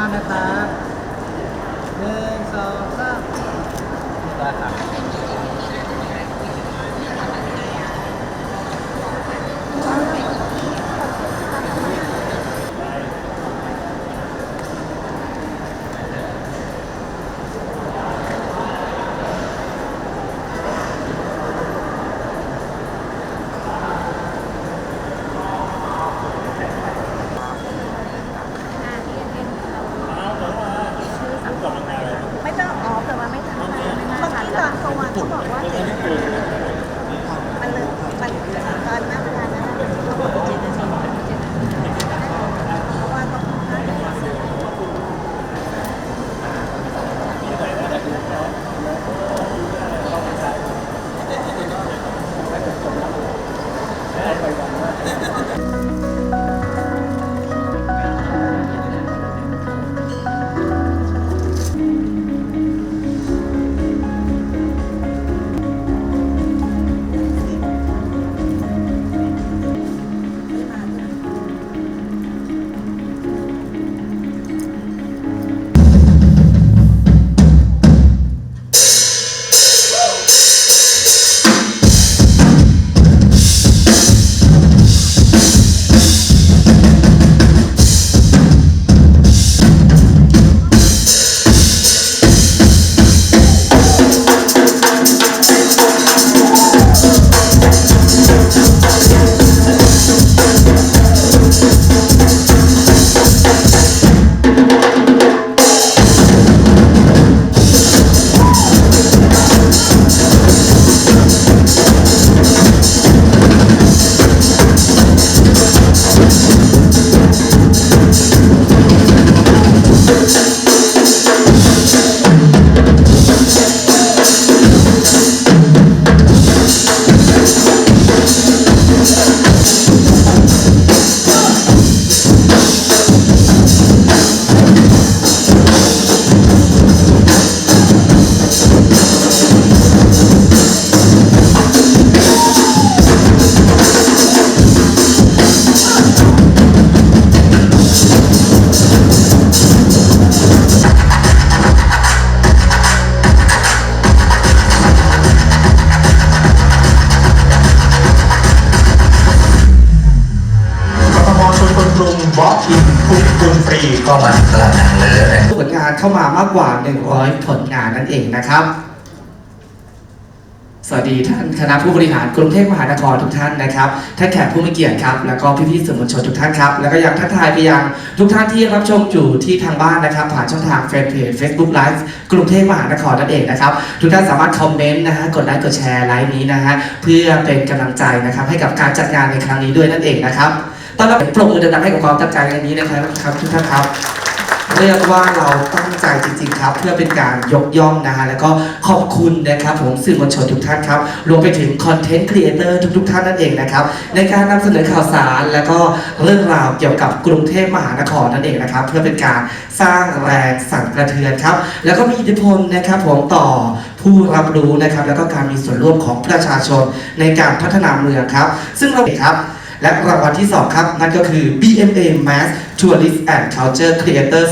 านนะครับหนึ่งสองสามได้ครับ เข้ามามากกว่า 100 ผลงานนั่นเองนะครับ สวัสดีท่านคณะผู้บริหารกรุงเทพมหานครทุกท่านนะครับท่านแขกผู้มีเกียรติครับ แล้วก็พี่ๆสื่อมวลชนทุกท่านครับ แล้วก็ยังทักทายไปยังทุกท่านที่รับชมอยู่ที่ทางบ้านนะครับ ผ่านช่องทางแฟนเพจ Facebook Live กรุงเทพมหานครนั่นเองนะครับ ทุกท่านสามารถคอมเมนต์นะฮะกดไลค์กดแชร์ไลฟ์นี้นะฮะเพื่อเป็นกำลังใจนะครับให้กับการจัดงานในครั้งนี้ด้วยนั่นเองนะครับต้อนรับปรบมือดังๆให้กับความตั้งใจในนี้นะครับทุกท่านครับ เรียกว่าเราตั้งใจจริง ๆ ครับ เพื่อเป็นการยกย่องนะฮะแล้วก็ขอบคุณนะครับผมสื่อมวลชนทุกท่านครับรวมไปถึงคอนเทนต์ครีเอเตอร์ทุกๆท่านนั่นเองนะครับในการนำเสนอข่าวสารแล้วก็เรื่องราวเกี่ยวกับกรุงเทพมหานครนั่นเองนะครับ เพื่อเป็นการสร้างแรงสั่นกระเทือนครับ แล้วก็มีอิทธิพลนะครับผมต่อผู้รับรู้นะครับ แล้วก็การมีส่วนร่วมของประชาชนในการพัฒนาเมืองครับ ซึ่งเราเห็นครับและรางวัลที่ 2 ครับ นั่นก็คือ BMA Mass Tourist and Culture Creator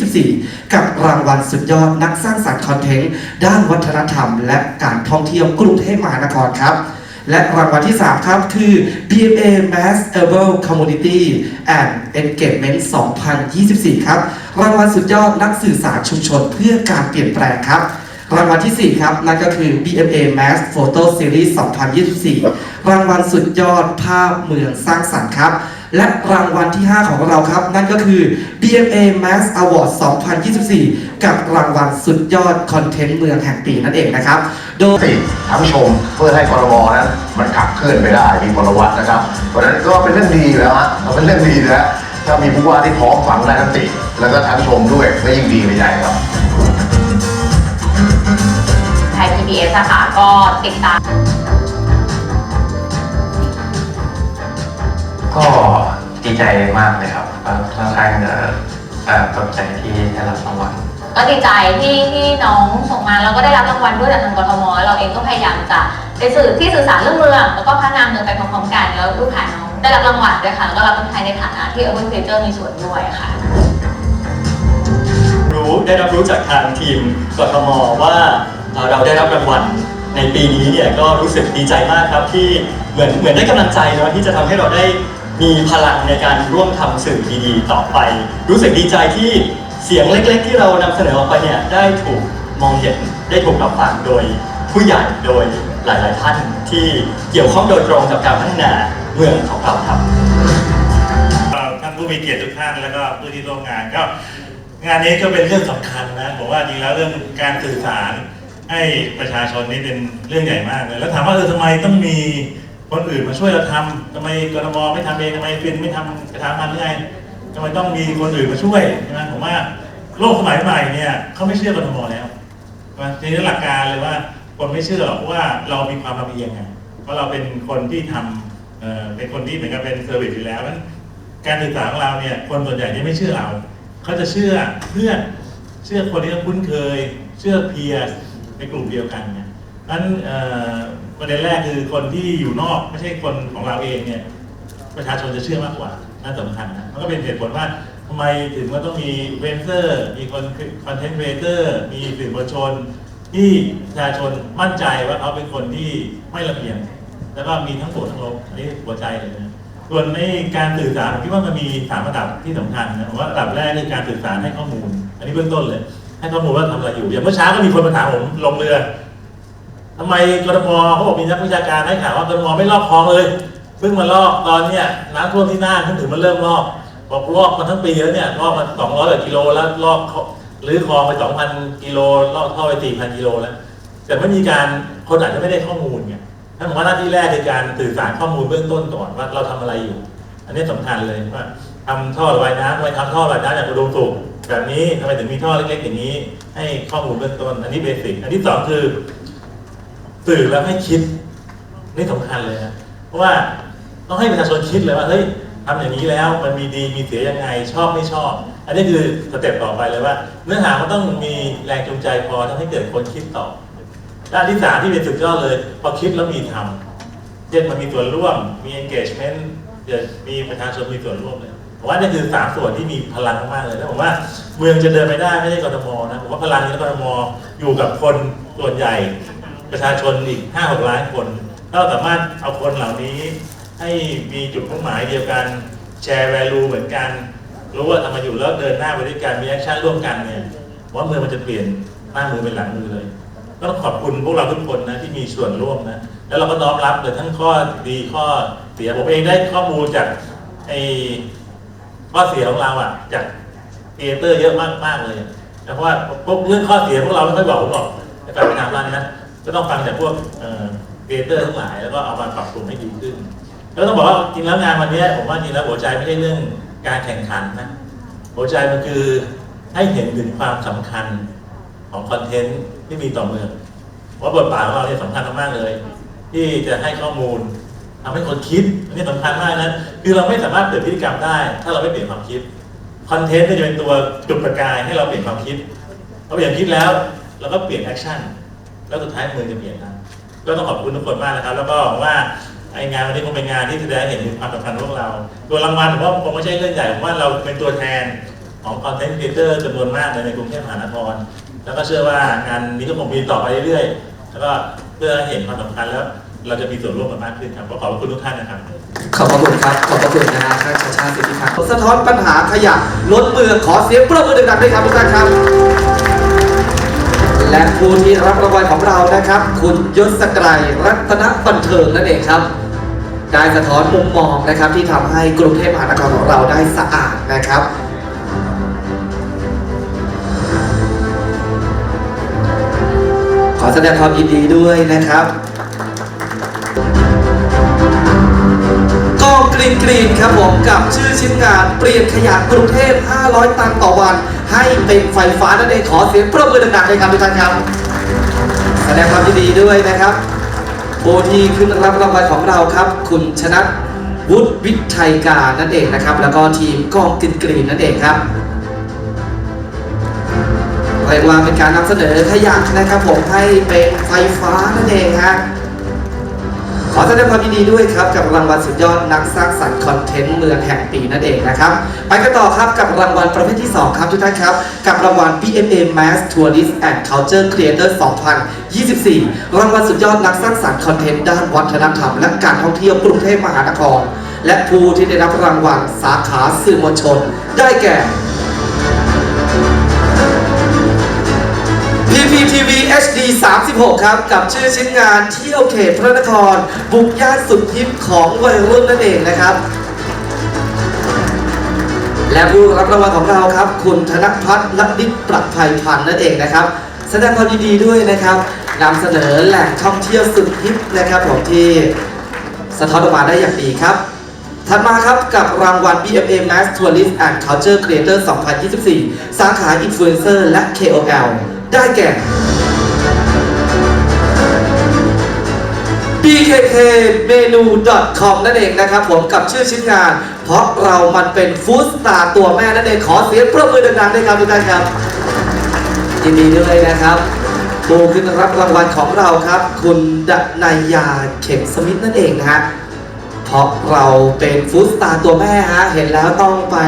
2024 กับรางวัลสุดยอดนักสร้างสรรค์คอนเทนต์ด้านวัฒนธรรม และการท่องเที่ยวกรุงเทพมหานครครับ และรางวัลที่ 3 ครับคือ BMA Mass Urban Community and Engagement 2024 ครับ รางวัลสุดยอดนักสื่อสารชุมชนเพื่อการเปลี่ยนแปลงครับรางวัลที่ 4 ครับ นั่นก็คือ BMA Mass Photo Series 2024 รางวัลสุดยอดภาพเมืองสร้างสรรค์ครับ และรางวัลที่ 5 ของเราครับ นั่นก็คือ BMA Mass Award 2024 กับรางวัลสุดยอดคอนเทนต์เมืองแห่งปีนั่นเองนะครับ โดยติทั้งชมเพื่อให้กรมนั้นมันขับเคลื่อนไปได้มีพลวัตนะครับ เพราะฉะนั้นก็เป็นเรื่องดีอยู่แล้วฮะเราเป็นเรื่องดีอยู่แล้วถ้ามีผู้ว่าที่พร้อมฝังได้ทั้งติ แล้วก็ทั้งชมด้วยก็ยิ่งดีไปใหญ่ครับไทย PBS อะค่ะก็ติดตามก็ ดีใจมากเลยครับก็ค่อนข้างจะเอ่อตกใจที่ได้รับรางวัลก็ดีใจที่ที่น้องส่งมาแล้วก็ได้รับรางวัลด้วยจากทางกทมเราเองก็พยายามจะไปสื่อที่สื่อสารเรื่องเมืองแล้วก็พัฒนาเมืองไปพร้อมๆกันแล้วลูกค้าน้องได้รับรางวัลด้วยค่ะแล้วก็รับเป็นไทยในฐานะที่ Urban Future มีส่วนด้วยค่ะได้รับรู้จากทางทีมกทมว่าเอ่อเราได้รับรางวัลในปีนี้เนี่ยก็รู้สึกดีใจมากครับที่เหมือนเหมือนได้กำลังใจเนาะที่จะทำให้เราได้ มีพลังในการร่วมทำสื่อดีๆต่อไป รู้สึกดีใจที่เสียงเล็กๆ ที่เรานำเสนอออกไปเนี่ยได้ถูกมองเห็นได้ถูกรับฟังโดยผู้ใหญ่โดยหลายๆท่านที่เกี่ยวข้องโดยตรงกับการพัฒนาเมืองของเราครับท่านผู้มีเกียรติทุกท่านแล้วก็ผู้ที่ร่วมงานก็งานนี้ก็เป็นเรื่องสำคัญนะผมว่าจริงแล้วเรื่องการสื่อสารให้ประชาชนนี่เป็นเรื่องใหญ่มากเลย แล้วถามว่าเออทำไมต้องมี คนอื่นมาช่วยเราทำทำไมกรทมไม่ทำเองทำไมฟินไม่ทำกระทำมันยังไงทำไมต้องมีคนอื่นมาช่วยใช่ไหมผมว่าโลกสมัยใหม่เนี่ยเขาไม่เชื่อกรทมแล้วใช่ไหมทีนี้หลักการเลยว่าคนไม่เชื่อหรอกเพราะว่าเรามีความลำเอียงไงเพราะเราเป็นคนที่ทำเอ่อเป็นคนที่เหมือนกับเป็นเซอร์วิสอยู่แล้วนั้นการศึกษาของเราเนี่ยคนส่วนใหญ่จะไม่เชื่อเราเขาจะเชื่อเพื่อนเชื่อคนที่เขาคุ้นเคย เชื่อเพียร์ในกลุ่มเดียวกันเนี่ยนั้น ประเด็นแรกคือคนที่อยู่นอกไม่ใช่คนของเราเองเนี่ยประชาชนจะเชื่อมากกว่าน่าสำคัญนะมันก็เป็นเหตุผลว่าทำไมถึงว่าต้องมีเวนเซอร์ มีคนคอนเทนต์เวเตอร์ มีสื่อมวลชน ที่ประชาชนมั่นใจว่าเขาเป็นคนที่ไม่ละเอียดแล้วก็มีทั้งบวกทั้งลบอันนี้หัวใจเลยนะส่วนในการสื่อสารผมคิดว่ามันมีสามระดับที่สำคัญนะผมว่าระดับแรกคือการสื่อสารให้ข้อมูล อันนี้เบื้องต้นเลย ให้ข้อมูลว่าทำอะไรอยู่ อย่างเมื่อเช้าก็มีคนมาถามผมลงเรือ ทำไมกรทมเขาบอกมีนักวิชาการให้ข่าวว่ากรทมไม่ลอกคลองเลยเพิ่งมาลอกตอนเนี้ยน้ำท่วมที่น่านเพิ่งถึงมาเริ่มลอกบอกลอกมาทั้งปีแล้วเนี่ยลอกมาสองร้อยกว่ากิโลแล้วลอกหรือคลองไปสองพันกิโลลอกท่อไปสี่พันกิโลแล้วแต่ไม่มีการคนอาจจะไม่ได้ข้อมูลไงนั่นผมว่าหน้าที่แรกคือการสื่อสารข้อมูลเบื้องต้นก่อนว่าเราทำอะไรอยู่ อันนี้สำคัญเลยว่าทำท่อระบายน้ำทำไมทำท่อระบายน้ำอย่างอุดมสุขแบบนี้ทำไมถึงมีท่อเล็กๆอย่างนี้ ให้ข้อมูลเบื้องต้น อันนี้เบสิกอันที่สองคือ สื่อแล้วให้คิดนี่สำคัญเลยนะเพราะว่าต้องให้ประชาชนคิดเลยว่าเฮ้ยทำอย่างนี้แล้วมันมีดีมีเสียยังไงชอบไม่ชอบ อันนี้คือสเต็ปต่อไปเลยว่า เนื้อหามันต้องมีแรงจูงใจพอทำให้เกิดคนคิดต่อด้านที่สามที่เป็นสุดยอดเลย พอคิดแล้วมีทำเช่นมันมีส่วนร่วมมี engagement เดี๋ยวมีประชาชนมีส่วนร่วมเลยผมว่านี่คือสามส่วนที่มีพลังมากเลยแล้วผมว่าเมืองจะเดินไปได้ไม่ใช่กรทมนะผมว่าพลังนี้กรทมอยู่กับคนส่วนใหญ่ ประชาชนอีกห้าหกล้านคนถ้าเราสามารถเอาคนเหล่านี้ให้มีจุดมุ่งหมายเดียวกันแชร์ value เหมือนกัน รู้ว่าทำมาอยู่แล้วเดินหน้าไปด้วยกันมีแอคชั่นร่วมกันเนี่ยว่าเมืองมันจะเปลี่ยนหน้ามือเป็นหลังมือเลยก็ต้องขอบคุณพวกเราทุกคนนะที่มีส่วนร่วมนะแล้วเราก็น้อมรับเลยทั้งข้อดีข้อเสียผมเองได้ข้อมูลจากไอ้ข้อเสียของเราอะ จากเอเตอร์เยอะมากมากเลยเพราะว่าพวกเรื่องข้อเสียพวกเราไม่ค่อยบอกผมหรอกในการไปทำร้านนะ ก็ต้องฟังจากพวกเอ่อเตอร์ทั้งหลาย แล้วก็เอามาปรับปรุงให้ดีขึ้น แล้วต้องบอกว่าจริงแล้วงานวันนี้ผมว่าจริงแล้วหัวใจไม่ใช่เรื่องการแข่งขันนะหัวใจมันคือให้เห็นถึงความสำคัญของคอนเทนต์ที่มีต่อเมืองว่าบทบาทของเราเนี่ยสำคัญมากๆเลย ที่จะให้ข้อมูลทำให้คนคิดอันนี้สำคัญมากนะคือเราไม่สามารถเปลี่ยนพฤติกรรมได้ ถ้าเราไม่เปลี่ยนความคิดคอนเทนต์จะเป็นตัวจุดประกายให้เราเปลี่ยนความคิดเราเปลี่ยนคิดแล้วเราก็เปลี่ยนแอคชั่น แล้วสุดท้ายเมืองจะเปลี่ยนนะก็ต้องขอบคุณทุกคนมากนะครับ แล้วก็หวังว่าไองานวันนี้คงเป็นงานที่แสดงให้เห็นถึงความสำคัญของพวกเรา ตัวรางวัลผมว่าคงไม่ใช่เรื่องใหญ่ผมว่าเราเป็นตัวแทนของคอนเทนต์ครีเอเตอร์จำนวนมากเลยในกรุงเทพมหานคร แล้วก็เชื่อว่างานนี้ก็คงมีต่อไปเรื่อยๆ แล้วก็เพื่อให้เห็นความสำคัญแล้วเราจะมีส่วนร่วมกันมากขึ้นครับ ก็ขอบพระคุณทุกท่านนะครับ ขอบพระคุณครับ ขอบพระคุณนะฮะท่านชาชาติสิทธิพันธ์สะท้อนปัญหาขยะล้นเมืองขอเสียงปรบมือดังๆด้วยครับทุกท่านครับ และผู้ที่รับรางวัลของเรานะครับ คุณยศกรัยรัตนบันเทิงนั่นเองครับได้สะท้อนมุมมองนะครับที่ทำให้กรุงเทพมหานครของเราได้สะอาดนะครับขอแสดงความยินดีด้วยนะครับ กรีนกรีนครับผมกับชื่อชิ้นงานเปลี่ยนขยะกรุงเทพ 500 ตันต่อวัน ให้เป็นไฟฟ้านั่นเองขอเสียงปรบมือดังๆเลยครับทุกท่านครับ แสดงความยินดีด้วยนะครับผู้ที่ขึ้นรับรางวัลของเราครับ คุณชนะวุฒิวิชัยการนั่นเองนะครับ แล้วก็ทีมกองกรีนกรีนนั่นเองครับเรียกว่าเป็นการนำเสนอขยะนะครับผมให้เป็นไฟฟ้านั่นเองฮะ ขอแสดงความยินดีด้วยครับกับรางวัลสุดยอดนักสร้างสรรค์คอนเทนต์เมืองแห่งปีนั่นเองนะครับ ไปกันต่อครับกับรางวัลประเภทที่ 2 ครับทุกท่านครับ กับรางวัล BMA Mass Tourist and Culture Creator 2024 รางวัลสุดยอดนักสร้างสรรค์คอนเทนต์ด้านวัฒนธรรม และการท่องเที่ยวกรุงเทพมหานคร และผู้ที่ได้รับรางวัลสาขาสื่อมวลชน ได้แก่ PPTV HD 36 ครับ กับชื่อชิ้นงานเที่ยวเขตพระนคร บุกย่านสุดฮิปของวัยรุ่นนั่นเองนะครับ และผู้รับรางวัลของเราครับ คุณธนพัฒน์ลัดิประภัยพันธ์นั่นเองนะครับ แสดงความยินดีด้วยนะครับนำเสนอแหล่งท่องเที่ยวสุดฮิปนะครับผมที่สะท้อนออกมาได้อย่างดีครับถัดมาครับกับรางวัล BMA Mass Tourist and Culture Creator 2024 สาขา Influencer และ KOL ได้แก่ bkk menu com นั่นเองนะครับผมกับชื่อชิ้นงาน เพราะเรามันเป็นฟู้ดสตาร์ตัวแม่นั่นเองขอเสียงปรบมือดังๆด้วยครับทุกท่านครับยินดีด้วยนะครับผู้ขึ้นรับรางวัลของเราครับ คุณดนายาเข็มสมิธนั่นเองนะฮะเพราะเราเป็นฟู้ดสตาร์ตัวแม่ฮะเห็นแล้วต้องไป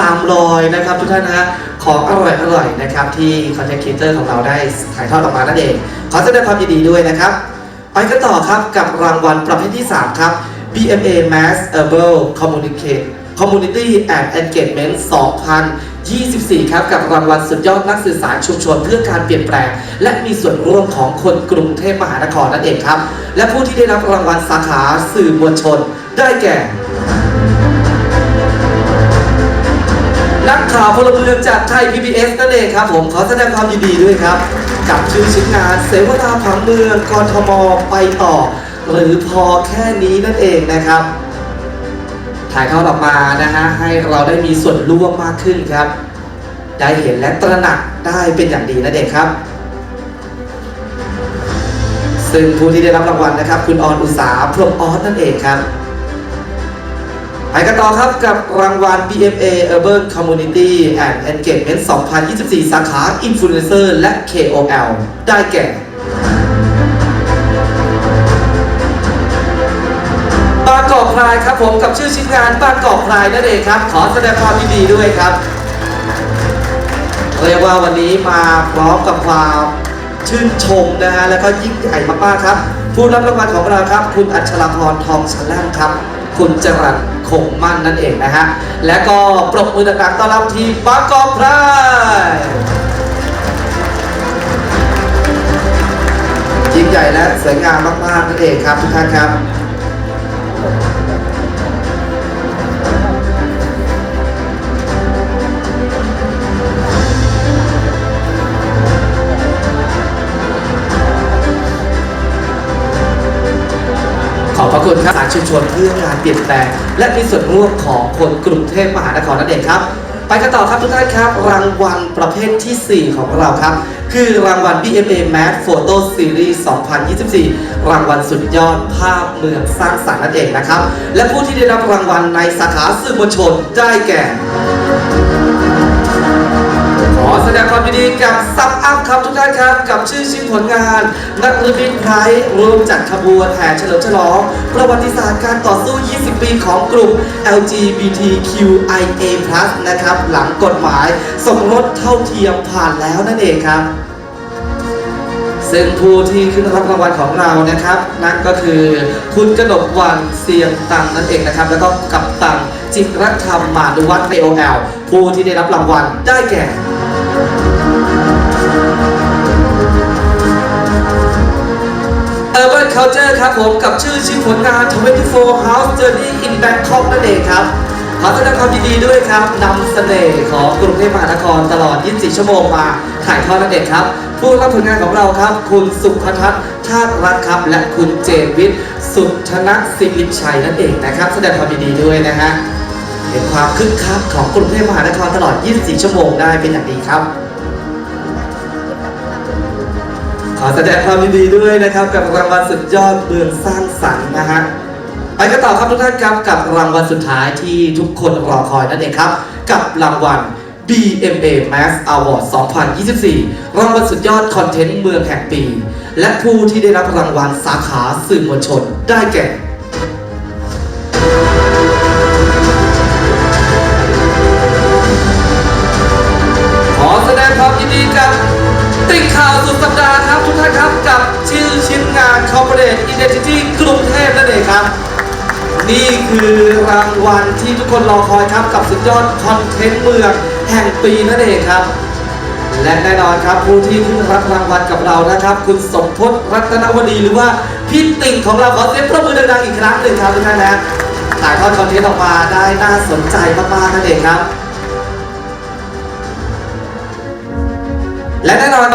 ตามรอยนะครับทุกท่านนะฮะ ของอร่อยอร่อยๆนะครับที่คอนเทนต์ครีเอเตอร์ของเราได้ถ่ายทอดออกมานั่นเอง ขอแสดงความยินดีด้วยนะครับ ไปกันต่อครับกับรางวัลประเภทที่ 3 ครับ BMA Mass Herbal Communicate Community and Engagement 2024 ครับ กับรางวัลสุดยอดนักสื่อสารชุมชนเพื่อการเปลี่ยนแปลง และมีส่วนร่วมของคนกรุงเทพมหานครนั่นเองครับ และผู้ที่ได้รับรางวัลสาขาสื่อมวลชนได้แก่ นักข่าวพลเมืองจากไทย PBS นั่นเองครับ ผมขอแสดงความยินดีด้วยครับ กับชื่อชิ้นงานเสวนาผังเมืองกรทมไปต่อ หรือพอแค่นี้นั่นเองนะครับ ถ่ายทอดออกมานะฮะให้เราได้มีส่วนร่วมมากขึ้นครับ ได้เห็นและตระหนักได้เป็นอย่างดีนั่นเองครับซึ่งผู้ที่ได้รับรางวัลนะครับ คุณออนอุตสาพรมออสนั่นเองครับ กันต่อครับกับรางวัล BMA Urban Community and Engagement 2024 สาขา Influencer และ KOL ได้แก่ บางกอกพรายครับผมกับชื่อชิ้นงานบางกอกพรายนั่นเองครับ ขอแสดงความยินดีด้วยครับ เรียกว่าวันนี้มาพร้อมกับความชื่นชมนะฮะแล้วก็ยิ่งใหญ่มากๆครับ ผู้รับรางวัลของเราครับ คุณอัชราพรทองชแลมครับ คุณจรัสคงมั่นนั่นเองนะฮะ และก็ปรบมือดังๆต้อนรับทีมบางกอกพรายยิ่งใหญ่และสวยงามมากๆนั่นเองครับทุกท่านครับ ขอบพระคุณครับสารชุมชนเพื่อการเปลี่ยนแปลง และมีส่วนร่วมของคนกรุงเทพมหานครนั่นเองครับ ไปกันต่อครับทุกท่านครับ รางวัลประเภทที่ 4 ของเราครับ คือรางวัล BMA Mass Photo Series 2024 รางวัลสุดยอดภาพเมืองสร้างสรรค์นั่นเองนะครับ และผู้ที่ได้รับรางวัลในสาขาสื่อมวลชนได้แก่ อแสดงความยินดีกับซับอัพครับทุกท่านครับ กับชื่อชิ้นผลงาน นักรบินไพรรวมจัดขบวนแห่เฉลิมฉลอง ประวัติศาสตร์การต่อสู้ 20 ปีของกลุ่ม LGBTQIA+ นะครับ หลังกฎหมายสมรสเท่าเทียมผ่านแล้วนั่นเองครับซึ่งผู้ที่ขึ้นรับรางวัลของเรานะครับ นั่นก็คือคุณกนกวันเสียงตังนั่นเองนะครับ แล้วก็กับตังจิตรธรรมมานุวัฒน์ AOL ผู้ที่ได้รับรางวัลได้แก่ Culture ครับผมกับชื่อชิ้นผลงาน24 House Journey in Bangkok นั่นเองครับ ขอแสดงความยินดีด้วยครับนำเสน่ห์ของกรุงเทพมหานครตลอด 24 ชั่วโมงมาถ่ายทอดนั่นเองครับ ผู้รับผลงานของเราครับ คุณสุภทัศน์ชาติรัตน์ครับ และคุณเจนวิทย์สุธนะสิริชัยนั่นเองนะครับ แสดงความยินดีด้วยนะฮะเห็นความคึกคักของกรุงเทพมหานครตลอด 24 ชั่วโมงได้เป็นอย่างดีครับ ขอแสดงความยินดีด้วยนะครับ กับรางวัลสุดยอดเมืองสร้างสรรค์นะฮะไปกันต่อครับทุกท่านครับกับรางวัลสุดท้ายที่ทุกคนรอคอยนั่นเองครับ กับรางวัล BMA Mass Award 2024 รางวัลสุดยอดคอนเทนต์เมืองแห่งปี และผู้ที่ได้รับรางวัลสาขาสื่อมวลชนได้แก่ขอแสดงความยินดีกับ ติ่งข่าวสุดสัปดาห์ ครับทุกท่านครับกับชื่อชิ้นงาน Corporate Identity กรุงเทพนั่นเองครับ นี่คือรางวัลที่ทุกคนรอคอยครับกับสุดยอดคอนเทนต์เมืองแห่งปีนั่นเองครับ และแน่นอนครับผู้ที่ขึ้นรับรางวัลกับเรานะครับ คุณสมพศรัตนวดีหรือว่าพี่ติ่งของเราขอเสียงประมือดังๆอีกครั้งหนึ่งครับทุกท่านนะถ่ายทอดคอนเทนต์ออกมาได้น่าสนใจมากๆนั่นเองครับ และแน่นอน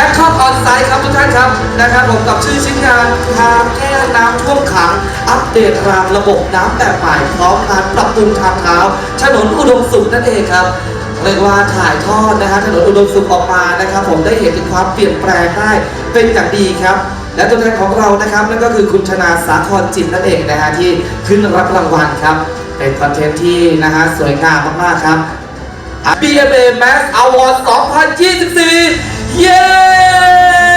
แบ็คคอออนไซต์ครับทุกท่านครับนะครับผมกับชื่อชิ้นงานทางแก้น้ำท่วมขัง อัปเดตรางระบบน้ำแบบใหม่พร้อมการปรับปรุงทางเท้าถนนอุดมสุขนั่นเองครับเรียกว่าถ่ายทอดนะฮะถนนอุดมสุขออกมานะครับ ผมได้เห็นถึงความเปลี่ยนแปลงได้เป็นอย่างดีครับ และตัวแทนของเรานะครับนั่นก็คือคุณชนาสาครจิตนั่นเองนะฮะที่ขึ้นรับรางวัลครับ เป็นคอนเทนต์ที่นะฮะสวยงามมากๆครับ BMA Mass Award 2022 Yeah!